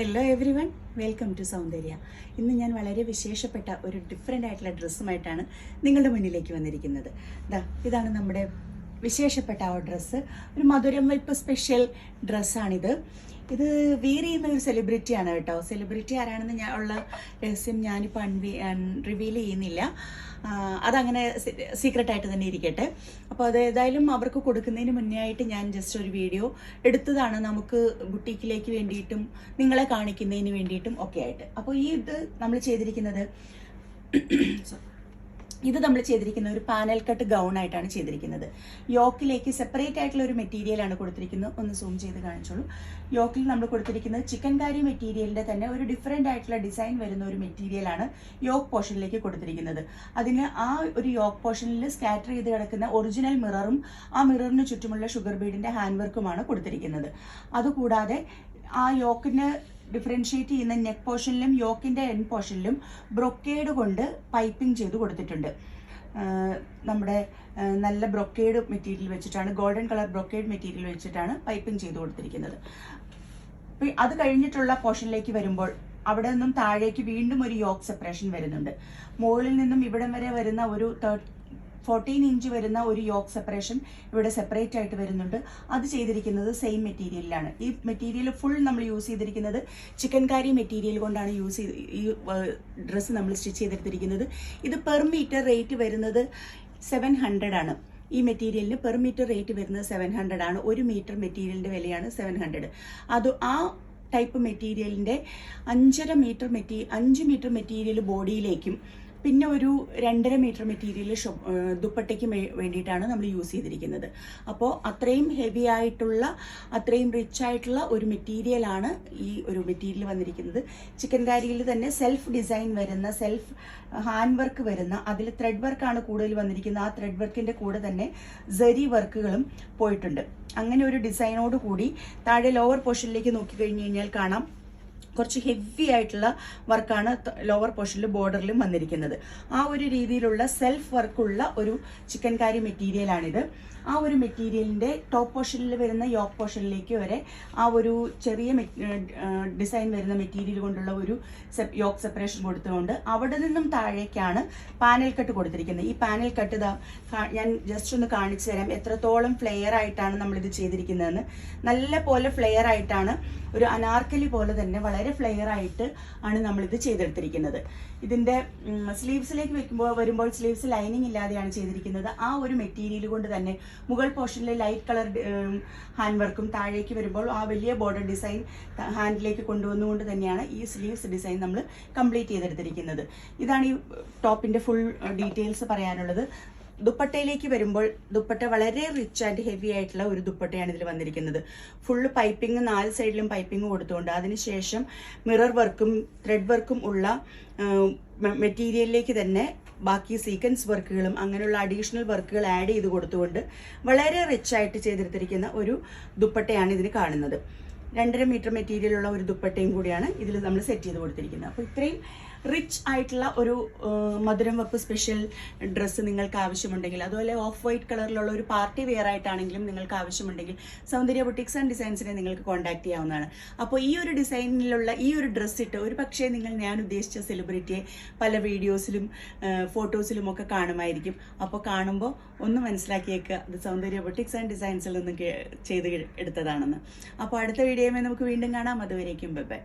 Hello everyone welcome to Soundarya ഇന്ന് ഞാൻ വളരെ വിശേഷപ്പെട്ട ഒരു ഡിഫറെന്റ് ആയിട്ടുള്ള ഡ്രസ്സുമായിട്ടാണ് നിങ്ങളുടെ മുന്നിലേക്ക് വന്നിരിക്കുന്നത്. ദാ ഇതാണ് നമ്മുടെ വിശേഷപ്പെട്ട ആ ഡ്രസ്സ് ഒരു മധുരം വയ്പ് സ്പെഷ്യൽ ഡ്രസ്സാണിത് ഇത് വീർ ചെയ്യുന്ന ഒരു സെലിബ്രിറ്റിയാണ് കേട്ടോ. സെലിബ്രിറ്റി ആരാണെന്ന് ഞാൻ ഉള്ള രഹസ്യം ഞാനിപ്പോൾ അൺവി റിവീൽ ചെയ്യുന്നില്ല. അതങ്ങനെ സീക്രട്ട് ആയിട്ട് തന്നെ ഇരിക്കട്ടെ. അപ്പോൾ അത് ഏതായാലും അവർക്ക് കൊടുക്കുന്നതിന് മുന്നേ ആയിട്ട് ഞാൻ ജസ്റ്റ് ഒരു വീഡിയോ എടുത്തതാണ്. നമുക്ക് ബുട്ടീക്കിലേക്ക് വേണ്ടിയിട്ടും നിങ്ങളെ കാണിക്കുന്നതിന് വേണ്ടിയിട്ടും ഒക്കെ ആയിട്ട്. അപ്പോൾ ഈ ഇത് നമ്മൾ ചെയ്തിരിക്കുന്നത്. ഇത് നമ്മൾ ചെയ്തിരിക്കുന്ന ഒരു പാനൽ കട്ട് ഗൗൺ ആയിട്ടാണ് ചെയ്തിരിക്കുന്നത്. യോക്കിലേക്ക് സെപ്പറേറ്റ് ആയിട്ടുള്ള ഒരു മെറ്റീരിയലാണ് കൊടുത്തിരിക്കുന്നത്. ഒന്ന് സൂം ചെയ്ത് കാണിച്ചോളൂ. യോക്കിൽ നമ്മൾ കൊടുത്തിരിക്കുന്നത് ചിക്കൻ കാരി മെറ്റീരിയലിന്റെ തന്നെ ഒരു ഡിഫറെന്റ് ആയിട്ടുള്ള ഡിസൈൻ വരുന്ന ഒരു മെറ്റീരിയലാണ് യോക്ക് പോർഷനിലേക്ക് കൊടുത്തിരിക്കുന്നത്. അതിന് ആ ഒരു യോക്ക് പോർഷനിൽ സ്കാറ്റർ ചെയ്ത് കിടക്കുന്ന ഒറിജിനൽ മിററും ആ മിററിന് ചുറ്റുമുള്ള ഷുഗർ ബീഡിന്റെ ഹാൻഡ് വർക്കുമാണ് കൊടുത്തിരിക്കുന്നത്. അതുകൂടാതെ ആ യോക്കിന് ഡിഫറൻഷിയേറ്റ് ചെയ്യുന്ന നെക്ക് പോർഷനിലും യോക്കിന്റെ എൻ പോർഷനിലും ബ്രൊക്കേഡ് കൊണ്ട് പൈപ്പിംഗ് ചെയ്ത് കൊടുത്തിട്ടുണ്ട്. നമ്മുടെ നല്ല ബ്രൊക്കേഡ് മെറ്റീരിയൽ വെച്ചിട്ടാണ് ഗോൾഡൻ കളർ ബ്രൊക്കേഡ് മെറ്റീരിയൽ വെച്ചിട്ടാണ് പൈപ്പിംഗ് ചെയ്ത് കൊടുത്തിരിക്കുന്നത്. അത് കഴിഞ്ഞിട്ടുള്ള പോർഷനിലേക്ക് വരുമ്പോൾ അവിടെ നിന്നും താഴേക്ക് വീണ്ടും ഒരു യോക്ക് സെപ്പറേഷൻ വരുന്നുണ്ട്. മുകളിൽ നിന്നും ഇവിടം വരെ വരുന്ന ഒരു ഫോർട്ടീൻ ഇഞ്ച് വരുന്ന ഒരു യോക്ക് സെപ്പറേഷൻ ഇവിടെ സെപ്പറേറ്റ് ആയിട്ട് വരുന്നുണ്ട്. അത് ചെയ്തിരിക്കുന്നത് സെയിം മെറ്റീരിയലിലാണ് ഈ മെറ്റീരിയൽ ഫുൾ നമ്മൾ യൂസ് ചെയ്തിരിക്കുന്നത് ചിക്കൻ കാരി മെറ്റീരിയൽ കൊണ്ടാണ് യൂസ് ചെയ്ത് ഈ ഡ്രസ്സ് നമ്മൾ സ്റ്റിച്ച് ചെയ്തെടുത്തിരിക്കുന്നത്. ഇത് പെർ മീറ്റർ റേറ്റ് വരുന്നത് സെവൻ ഹൺഡ്രഡ് ആണ്. ഈ മെറ്റീരിയലിന് പെർ മീറ്റർ റേറ്റ് വരുന്നത് സെവൻ ഹൺഡ്രഡ് ആണ്. ഒരു മീറ്റർ മെറ്റീരിയലിന്റെ വിലയാണ് സെവൻ ഹൺഡ്രഡ് അത് ആ ടൈപ്പ് മെറ്റീരിയലിന്റെ അഞ്ചര മീറ്റർ മെറ്റീ അഞ്ച് മീറ്റർ മെറ്റീരിയൽ ബോഡിയിലേക്കും പിന്നെ ഒരു രണ്ടര മീറ്റർ മെറ്റീരിയൽ ദുപ്പട്ടയ്ക്ക് വേണ്ടിയിട്ടാണ് നമ്മൾ യൂസ് ചെയ്തിരിക്കുന്നത്. അപ്പോൾ അത്രയും ഹെവി ആയിട്ടുള്ള അത്രയും റിച്ച് ആയിട്ടുള്ള ഒരു മെറ്റീരിയലാണ് ഈ ഒരു മെറ്റീരിയൽ വന്നിരിക്കുന്നത്. ചിക്കൻ കാരിയിൽ തന്നെ സെൽഫ് ഡിസൈൻ വരുന്ന സെൽഫ് ഹാൻഡ് വർക്ക് വരുന്ന അതിൽ ത്രെഡ് വർക്കാണ് കൂടുതൽ വന്നിരിക്കുന്നത്. ആ ത്രെഡ് വർക്കിന്റെ കൂടെ തന്നെ സരി വർക്കുകളും പോയിട്ടുണ്ട്. അങ്ങനെ ഒരു ഡിസൈനോട് കൂടി താഴെ ലോവർ പോർഷനിലേക്ക് നോക്കി കഴിഞ്ഞു കഴിഞ്ഞാൽ കാണാം. കുറച്ച് ഹെവി ആയിട്ടുള്ള വർക്കാണ് ലോവർ പോർഷനിൽ ബോർഡറിലും വന്നിരിക്കുന്നത്. ആ ഒരു രീതിയിലുള്ള സെൽഫ് വർക്കുള്ള ഒരു ചിക്കൻ കാരി മെറ്റീരിയലാണിത് ആ ഒരു മെറ്റീരിയലിന്റെ ടോപ്പ് പോർഷനിൽ വരുന്ന യോക്ക് പോർഷനിലേക്ക് വരെ ആ ഒരു ചെറിയ ഡിസൈൻ വരുന്ന മെറ്റീരിയൽ കൊണ്ടുള്ള ഒരു യോക്ക് സെപ്പറേഷൻ കൊടുത്തുകൊണ്ട് അവിടെ നിന്നും താഴേക്കാണ് പാനൽ കട്ട് കൊടുത്തിരിക്കുന്നത്. ഈ പാനൽ കട്ട് ഞാൻ ജസ്റ്റ് ഒന്ന് കാണിച്ചു തരാം. എത്രത്തോളം ഫ്ലെയർ ആയിട്ടാണ് നമ്മളിത് ചെയ്തിരിക്കുന്നതെന്ന്. നല്ല പോലെ ഫ്ലെയർ ആയിട്ടാണ് ഒരു അനാർക്കലി പോലെ തന്നെ വളരെ ഫ്ലെയർ ആയിട്ട് ആണ് നമ്മളിത് ചെയ്തെടുത്തിരിക്കുന്നത്. ഇതിന്റെ സ്ലീവ്സിലേക്ക് വെക്കുമ്പോൾ വരുമ്പോൾ സ്ലീവ്സ് ലൈനിങ് ഇല്ലാതെയാണ് ചെയ്തിരിക്കുന്നത്. ആ ഒരു മെറ്റീരിയൽ കൊണ്ട് തന്നെ മുകൾ പോർഷനിലെ ലൈറ്റ് കളർ ഹാൻഡ് വർക്കും താഴേക്ക് വരുമ്പോൾ ആ വലിയ ബോർഡർ ഡിസൈൻ ഹാൻഡിലേക്ക് കൊണ്ടുവന്നുകൊണ്ട് തന്നെയാണ് ഈ സ്ലീവ്സ് ഡിസൈൻ നമ്മൾ കംപ്ലീറ്റ് ചെയ്തെടുത്തിരിക്കുന്നത്. ഇതാണ് ഈ ടോപ്പിന്റെ ഫുൾ ഡീറ്റെയിൽസ് പറയാനുള്ളത്. ദുപ്പട്ടയിലേക്ക് വരുമ്പോൾ ദുപ്പട്ട വളരെ റിച്ച് ആൻഡ് ഹെവി ആയിട്ടുള്ള ഒരു ദുപ്പട്ടയാണ് ഇതിൽ വന്നിരിക്കുന്നത്. ഫുള്ള് പൈപ്പിംഗ് നാല് സൈഡിലും പൈപ്പിംഗ് കൊടുത്തുകൊണ്ട് അതിനുശേഷം മിറർ വർക്കും ത്രെഡ് വർക്കും ഉള്ള മെറ്റീരിയലിലേക്ക് തന്നെ ബാക്കി സീക്വൻസ് വർക്കുകളും അങ്ങനെയുള്ള അഡീഷണൽ വർക്കുകൾ ആഡ് ചെയ്ത് കൊടുത്തുകൊണ്ട് വളരെ റിച്ച് ആയിട്ട് ചെയ്തെടുത്തിരിക്കുന്ന ഒരു ദുപ്പട്ടയാണ് ഇതിന് കാണുന്നത്. രണ്ടര മീറ്റർ മെറ്റീരിയൽ ഉള്ള ഒരു ദുപ്പട്ടയും കൂടിയാണ് ഇതിൽ നമ്മൾ സെറ്റ് ചെയ്ത് കൊടുത്തിരിക്കുന്നത്. അപ്പോൾ ഇത്രയും റിച്ച് ആയിട്ടുള്ള ഒരു മധുരം വെപ്പ് സ്പെഷ്യൽ ഡ്രസ്സ് നിങ്ങൾക്ക് ആവശ്യമുണ്ടെങ്കിൽ അതുപോലെ ഓഫ് വൈറ്റ് കളറിലുള്ള ഒരു പാർട്ടി വെയർ ആയിട്ടാണെങ്കിലും നിങ്ങൾക്ക് ആവശ്യമുണ്ടെങ്കിൽ സൗന്ദര്യ ബുട്ടിക്സ് ആൻഡ് ഡിസൈൻസിനെ നിങ്ങൾക്ക് കോൺടാക്ട് ചെയ്യാവുന്നതാണ്. അപ്പോൾ ഈ ഒരു ഡിസൈനിലുള്ള ഈ ഒരു ഡ്രസ്സ് ഇട്ട് ഒരു പക്ഷേ നിങ്ങൾ ഞാൻ ഉദ്ദേശിച്ച സെലിബ്രിറ്റിയെ പല വീഡിയോസിലും ഫോട്ടോസിലും ഒക്കെ കാണുമായിരിക്കും. അപ്പോൾ കാണുമ്പോൾ ഒന്ന് മനസ്സിലാക്കിയേക്കുക അത് സൗന്ദര്യ ബുട്ടിക്സ് ആൻഡ് ഡിസൈൻസിൽ നിന്ന് ചെയ്ത് എടുത്തതാണെന്ന്. അപ്പോൾ അടുത്ത വീഡിയോയുമായി നമുക്ക് വീണ്ടും കാണാം. അതുവരേക്കും ബൈ.